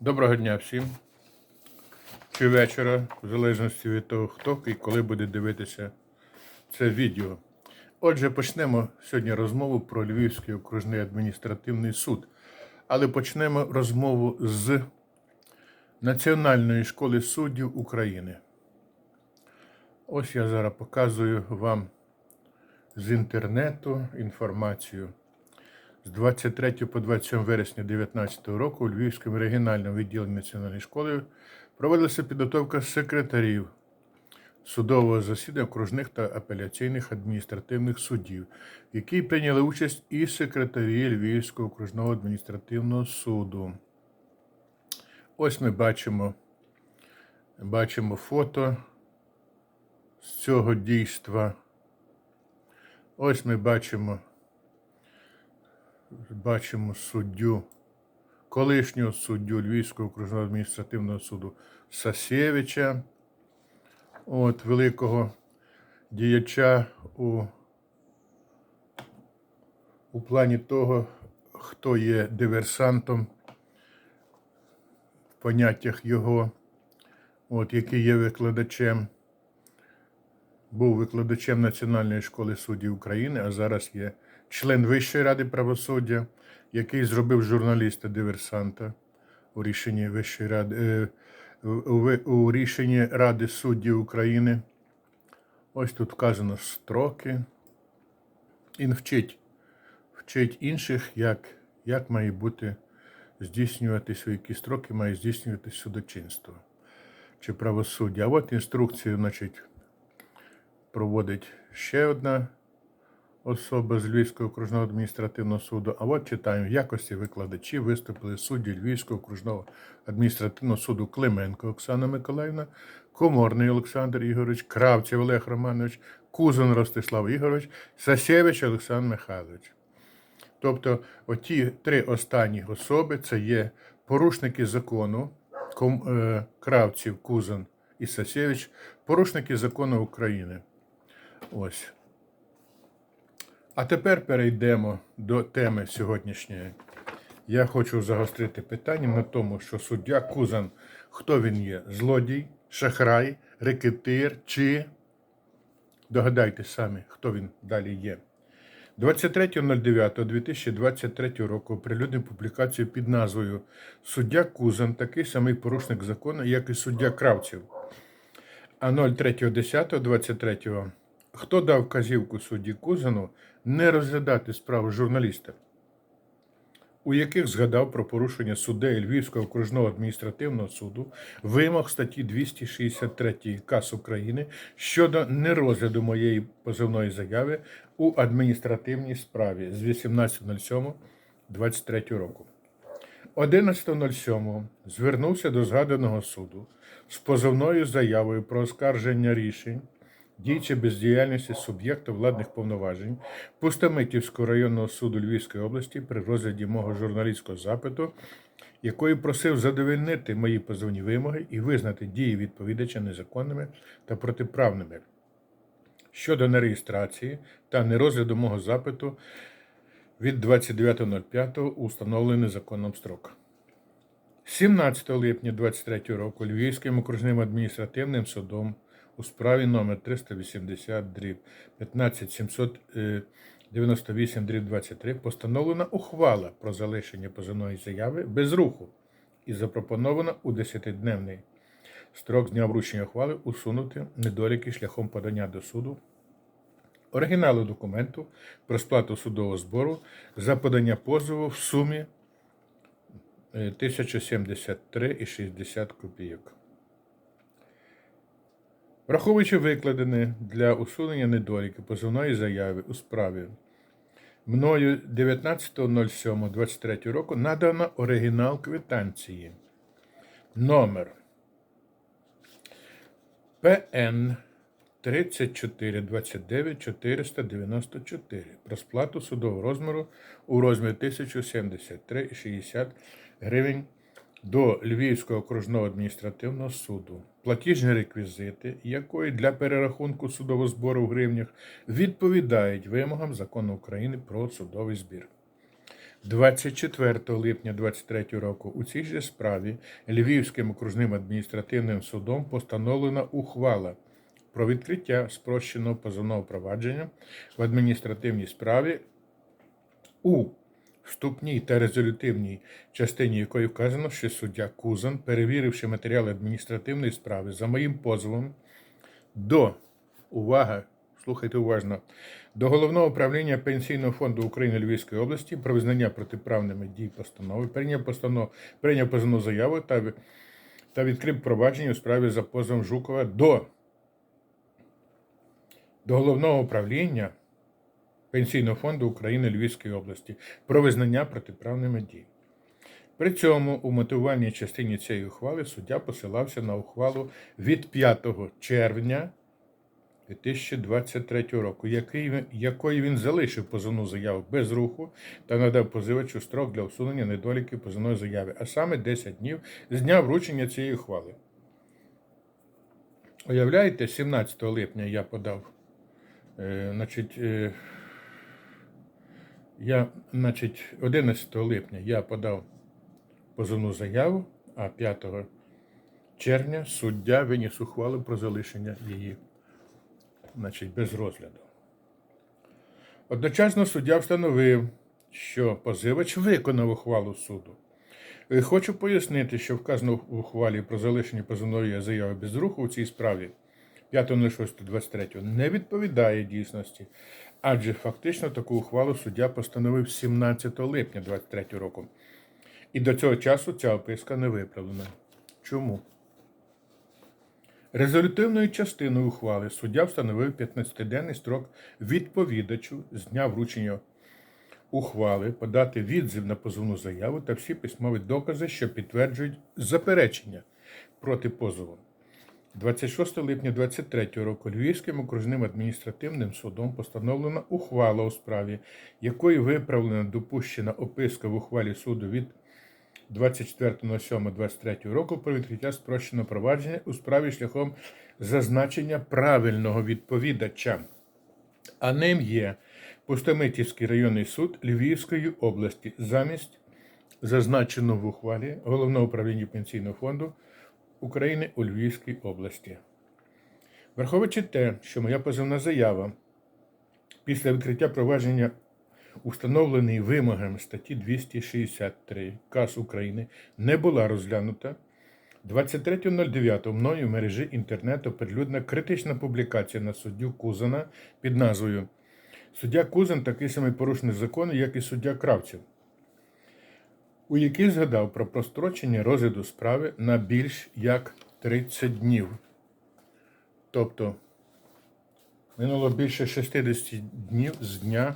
Доброго дня всім. Чи вечора, в залежності від того, хто і коли буде дивитися це відео. Отже, почнемо сьогодні розмову про Львівський окружний адміністративний суд. Але почнемо розмову з Національної школи суддів України. Ось я зараз показую вам з інтернету інформацію. З 23 по 27 вересня 2019 року у Львівському регіональному відділенні Національної школи проводилася підготовка секретарів судового засідання окружних та апеляційних адміністративних судів, в якій прийняли участь і секретарі Львівського окружного адміністративного суду. Ось ми бачимо, бачимо фото з цього дійства. Ось ми бачимо бачимо суддю, колишнього суддю Львівського окружного адміністративного суду Сасєвича, от великого діяча у, у плані того, хто є диверсантом в поняттях його, от, який є викладачем. Був викладачем Національної школи суддів України, а зараз є член Вищої ради правосуддя, який зробив журналіста-диверсанта у рішенні Вищої ради е, у, рішенні Ради суддів України. Ось тут вказано строки. Він вчить, вчить інших, як, як має бути здійснюватися, які строки має здійснюватися судочинство чи правосуддя. А от інструкцію, значить, проводить ще одна особа з Львівського окружного адміністративного суду. А от читаємо, в якості викладачів виступили судді Львівського окружного адміністративного суду Клименко Оксана Миколаївна, Коморний Олександр Ігорович, Кравців Олег Романович, Кузин Ростислав Ігорович, Сасєвич Олександр Михайлович. Тобто, оті три останні особи це є порушники закону, е, Кравців, Кузин і Сасєвич, порушники закону України. Ось. А тепер перейдемо до теми сьогоднішньої. Я хочу загострити питання на тому, що суддя Кузан, хто він є? Злодій, шахрай, рекетир чи. Догадайтесь самі, хто він далі є. 23.09.2023 року оприлюднив публікацію під назвою Суддя Кузан такий самий порушник закону, як і суддя Кравців. А 03.10.23 хто дав вказівку судді Кузану не розглядати справу журналіста, у яких згадав про порушення суддею Львівського окружного адміністративного суду вимог статті 263 КАС України щодо нерозгляду моєї позовної заяви у адміністративній справі з 18.07.23 року. 11.07 звернувся до згаданого суду з позовною заявою про оскарження рішень дій чи бездіяльності суб'єкта владних повноважень Пустомитівського районного суду Львівської області при розгляді мого журналістського запиту, якою просив задовольнити мої позовні вимоги і визнати дії відповідача незаконними та протиправними щодо нереєстрації та нерозгляду мого запиту від 29.05 у встановлений законом строк. 17 липня 2023 року Львівським окружним адміністративним судом у справі номер 380 дріб 15798 дріб 23 постановлена ухвала про залишення позовної заяви без руху і запропоновано у 10-дневний строк з дня вручення ухвали усунути недоліки шляхом подання до суду оригіналу документу про сплату судового збору за подання позову в сумі е, 1073,60 копійок. Враховуючи викладене для усунення недоліки позовної заяви у справі мною 19.07.23 року надано оригінал квитанції номер ПН 3429 494 про сплату судового розміру у розмірі 1073,60 гривень до Львівського окружного адміністративного суду. Платіжні реквізити, якої для перерахунку судового збору в гривнях відповідають вимогам закону України про судовий збір. 24 липня 2023 року у цій же справі Львівським окружним адміністративним судом постановлена ухвала про відкриття спрощеного позовного провадження в адміністративній справі у вступній та резолютивній частині якої вказано, що суддя Кузан, перевіривши матеріали адміністративної справи за моїм позовом до увага, слухайте уважно, до головного управління Пенсійного фонду України Львівської області про визнання протиправними дій постанови, прийняв постанов, прийняв позовну заяву та, та відкрив провадження у справі за позовом Жукова до, до головного управління Пенсійного фонду України Львівської області про визнання протиправними дій. При цьому у мотивувальній частині цієї ухвали суддя посилався на ухвалу від 5 червня 2023 року, якою він залишив позовну заяву без руху та надав позивачу строк для усунення недоліків позовної заяви, а саме 10 днів з дня вручення цієї ухвали. Уявляєте, 17 липня я подав. Е, значить, е, я, значить, 11 липня я подав позовну заяву, а 5 червня суддя виніс ухвалу про залишення її значить, без розгляду. Одночасно суддя встановив, що позивач виконав ухвалу суду. Е, Хочу пояснити, що вказано в ухвалі про залишення позовної заяви без руху у цій справі 5.06.23 не відповідає дійсності, адже фактично таку ухвалу суддя постановив 17 липня 2023 року. І до цього часу ця описка не виправлена. Чому? Резолютивною частиною ухвали суддя встановив 15-денний строк відповідачу з дня вручення ухвали подати відзив на позовну заяву та всі письмові докази, що підтверджують заперечення проти позову. 26 липня 2023 року Львівським окружним адміністративним судом постановлена ухвала у справі, якою виправлена допущена описка в ухвалі суду від 24.07.23 року про відкриття спрощеного провадження у справі шляхом зазначення правильного відповідача. А ним є Пустомитівський районний суд Львівської області замість зазначеного в ухвалі Головного управління Пенсійного фонду України у Львівській області. Враховуючи те, що моя позовна заява після відкриття провадження установлений вимогами статті 263 КАС України не була розглянута. 23.09 мною в мережі інтернету оприлюднена критична публікація на суддю Кузана під назвою Суддя Кузан такий самий порушник закону, як і суддя Кравців, у якій згадав про прострочення розгляду справи на більш як 30 днів. Тобто минуло більше 60 днів з дня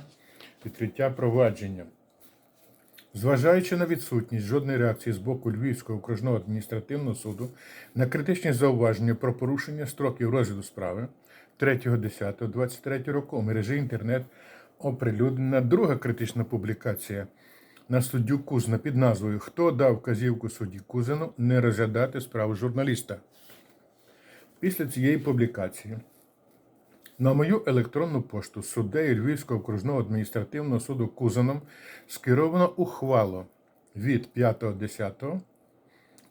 відкриття провадження. Зважаючи на відсутність жодної реакції з боку Львівського окружного адміністративного суду на критичні зауваження про порушення строків розгляду справи 3.10.23 року у мережі інтернет оприлюднена друга критична публікація на суддю Кузна під назвою Хто дав вказівку судді Кузину не розглядати справу журналіста. Після цієї публікації на мою електронну пошту суддею Львівського окружного адміністративного суду Кузаном скеровано ухвалу від 5.10.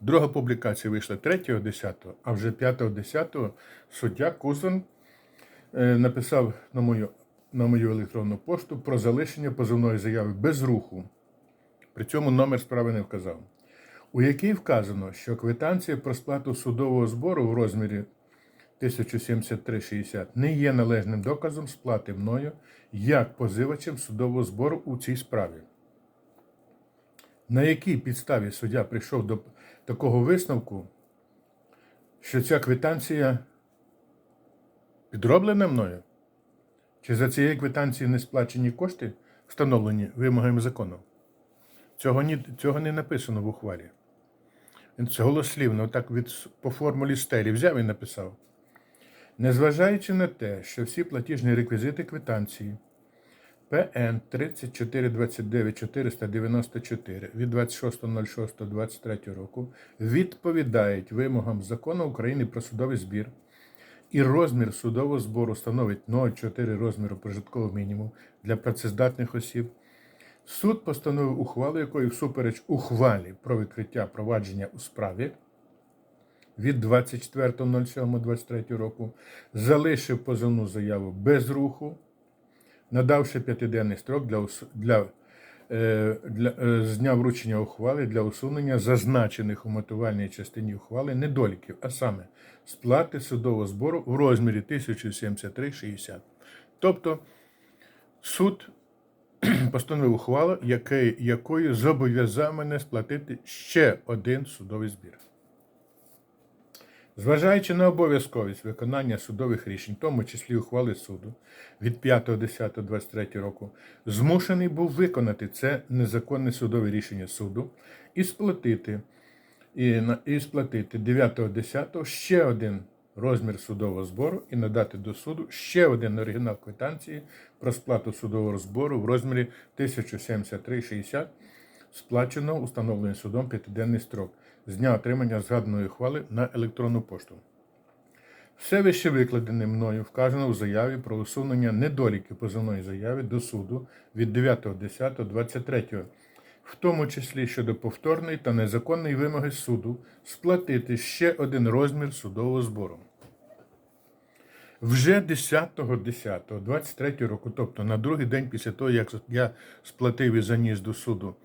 Друга публікація вийшла 3.10, а вже 5.10 суддя Кузан е, написав на мою, на мою електронну пошту про залишення позовної заяви без руху. При цьому номер справи не вказав. У якій вказано, що квитанція про сплату судового збору в розмірі 1073,60 не є належним доказом сплати мною як позивачем судового збору у цій справі. На якій підставі суддя прийшов до такого висновку, що ця квитанція підроблена мною? Чи за цією квитанцією не сплачені кошти, встановлені вимогами закону? Цього, ні, цього не написано в ухвалі. Він це голослівно, так від, по формулі стелі взяв і написав. Незважаючи на те, що всі платіжні реквізити квитанції ПН 3429 494 від 26.06.23 року відповідають вимогам закону України про судовий збір, і розмір судового збору становить 0,4 розміру прожиткового мінімуму для працездатних осіб, Суд постановив ухвалу, якою всупереч ухвалі про відкриття провадження у справі від 24.07.23 року залишив позовну заяву без руху, надавши п'ятиденний строк для, для, е, для е, з дня вручення ухвали для усунення зазначених у мотивальній частині ухвали недоліків, а саме сплати судового збору в розмірі 1073,60. Тобто суд постановив ухвалу, якою зобов'язав мене сплатити ще один судовий збір. Зважаючи на обов'язковість виконання судових рішень, в тому числі ухвали суду від 5.10.23 року, змушений був виконати це незаконне судове рішення суду і сплатити, і, і сплатити 9.10 ще один розмір судового збору і надати до суду ще один оригінал квитанції про сплату судового збору в розмірі 1073,60 сплачено установлений судом п'ятиденний строк з дня отримання згаданої ухвали на електронну пошту. Все вище викладене мною вказано у заяві про усунення недоліків позовної заяви до суду від 9.10.23, в тому числі щодо повторної та незаконної вимоги суду сплатити ще один розмір судового збору. Вже 10.10.23 року, тобто на другий день після того, як я сплатив і заніс до суду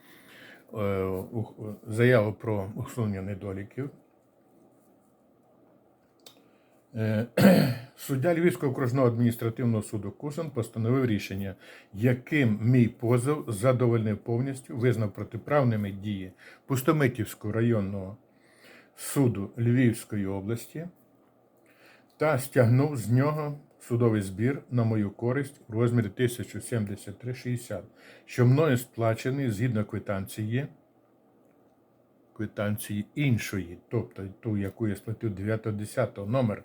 е, заяву про усунення недоліків, суддя Львівського окружного адміністративного суду Кусан постановив рішення, яким мій позов задовольнив повністю, визнав протиправними дії Пустомитівського районного суду Львівської області та стягнув з нього судовий збір на мою користь у розмірі 1073,60, що мною сплачений згідно квитанції, квитанції іншої, тобто ту, яку я сплатив 9.10, номер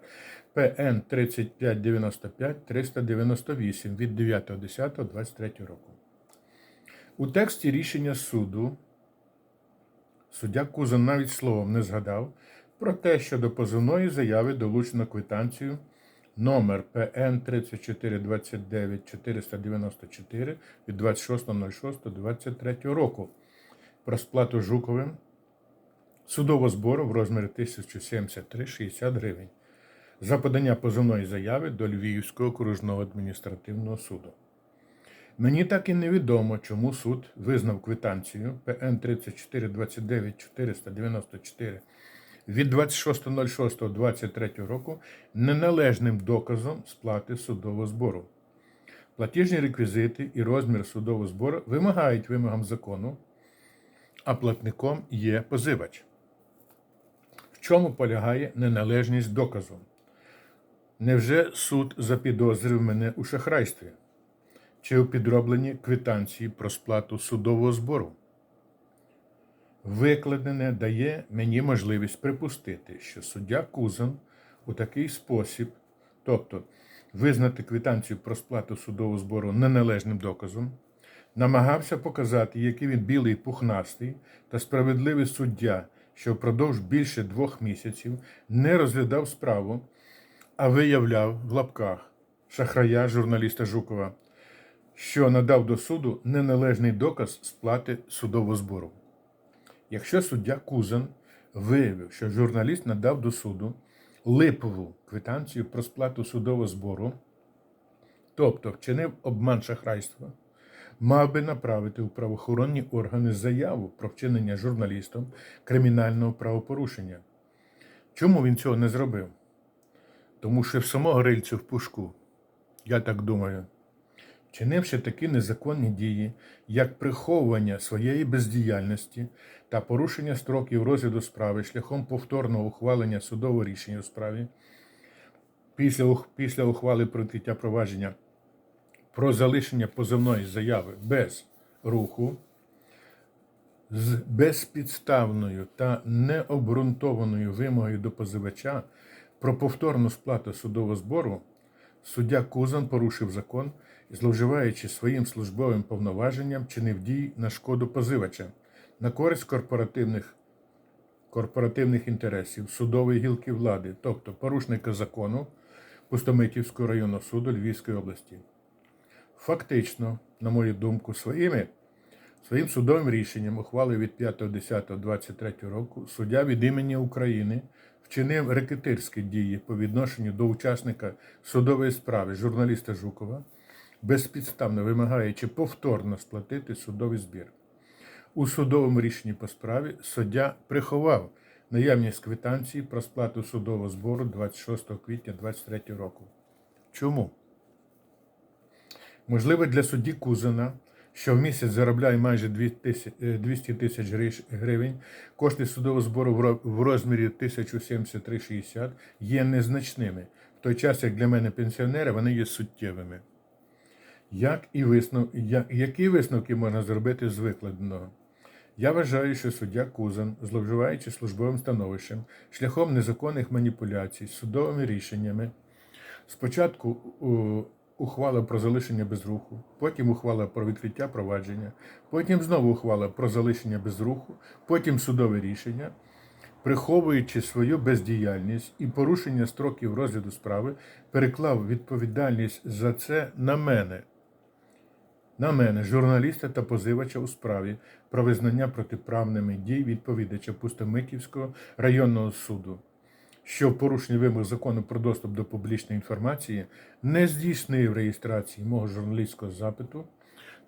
ПН 3595 398 від 9.10.23 року. У тексті рішення суду Суддя Кузан навіть словом не згадав про те, що до позовної заяви долучено квитанцію номер ПН 3429 494 від 26.06.23 року про сплату Жуковим судового збору в розмірі 1073,60 гривень за подання позовної заяви до Львівського окружного адміністративного суду. Мені так і невідомо, чому суд визнав квитанцію ПН 3429 494 від 26.06.23 року неналежним доказом сплати судового збору. Платіжні реквізити і розмір судового збору вимагають вимогам закону, а платником є позивач. Чому полягає неналежність доказу? Невже суд запідозрив мене у шахрайстві? чи у підробленні квитанції про сплату судового збору. Викладене дає мені можливість припустити, що суддя Кузан у такий спосіб, тобто визнати квитанцію про сплату судового збору неналежним доказом, намагався показати, який він білий пухнастий та справедливий суддя, що впродовж більше двох місяців не розглядав справу, а виявляв в лапках шахрая журналіста Жукова що надав до суду неналежний доказ сплати судового збору. Якщо суддя Кузан виявив, що журналіст надав до суду липову квитанцію про сплату судового збору, тобто вчинив обман шахрайства, мав би направити у правоохоронні органи заяву про вчинення журналістом кримінального правопорушення. Чому він цього не зробив? Тому що в самого рильцю в пушку, я так думаю. Чинивши такі незаконні дії, як приховування своєї бездіяльності та порушення строків розгляду справи шляхом повторного ухвалення судового рішення у справі, після, після ухвали про відкриття провадження про залишення позовної заяви без руху, з безпідставною та необґрунтованою вимогою до позивача про повторну сплату судового збору, суддя Кузан порушив закон і, зловживаючи своїм службовим повноваженням, чинив дії на шкоду позивача на користь корпоративних, корпоративних інтересів судової гілки влади, тобто порушника закону Пустомитівського районного суду Львівської області. Фактично, на мою думку, своїми Своїм судовим рішенням ухвали від 5.10.23 року суддя від імені України вчинив рекетирські дії по відношенню до учасника судової справи журналіста Жукова, безпідставно вимагаючи повторно сплатити судовий збір. У судовому рішенні по справі суддя приховав наявність квитанції про сплату судового збору 26 квітня 2023 року. Чому? Можливо, для судді Кузина, що в місяць заробляє майже 200 тисяч гривень, кошти судового збору в розмірі 1073,60 є незначними, в той час як для мене пенсіонера вони є суттєвими. Як і виснов... Які висновки можна зробити з викладеного? Я вважаю, що суддя Кузан, зловживаючи службовим становищем, шляхом незаконних маніпуляцій, судовими рішеннями, спочатку ухвала про залишення без руху, потім ухвала про відкриття провадження, потім знову ухвала про залишення без руху, потім судове рішення, приховуючи свою бездіяльність і порушення строків розгляду справи, переклав відповідальність за це на мене. На мене, журналіста та позивача у справі про визнання протиправними дій відповідача Пустомитівського районного суду, що в порушенні вимог закону про доступ до публічної інформації не здійснив реєстрації мого журналістського запиту,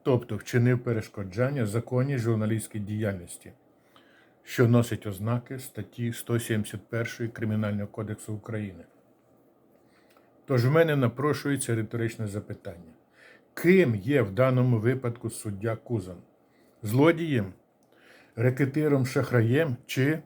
тобто вчинив перешкоджання законній журналістській діяльності, що носить ознаки статті 171 Кримінального кодексу України. Тож в мене напрошується риторичне запитання. Ким є в даному випадку суддя Кузан? Злодієм, рекетиром, шахраєм чи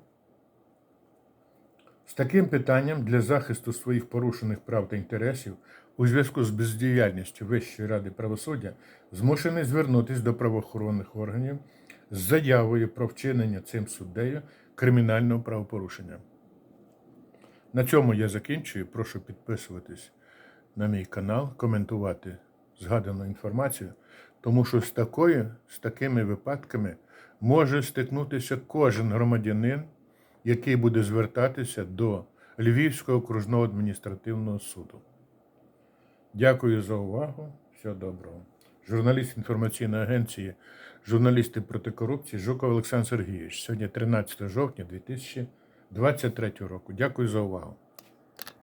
з таким питанням для захисту своїх порушених прав та інтересів у зв'язку з бездіяльністю Вищої ради правосуддя змушений звернутися до правоохоронних органів з заявою про вчинення цим суддею кримінального правопорушення. На цьому я закінчую. Прошу підписуватись на мій канал, коментувати згадану інформацію, тому що з такою, з такими випадками може стикнутися кожен громадянин, який буде звертатися до Львівського окружного адміністративного суду. Дякую за увагу. Всього доброго. Журналіст інформаційної агенції Журналісти проти корупції Жуков Олександр Сергійович. Сьогодні 13 жовтня 2023 року. Дякую за увагу.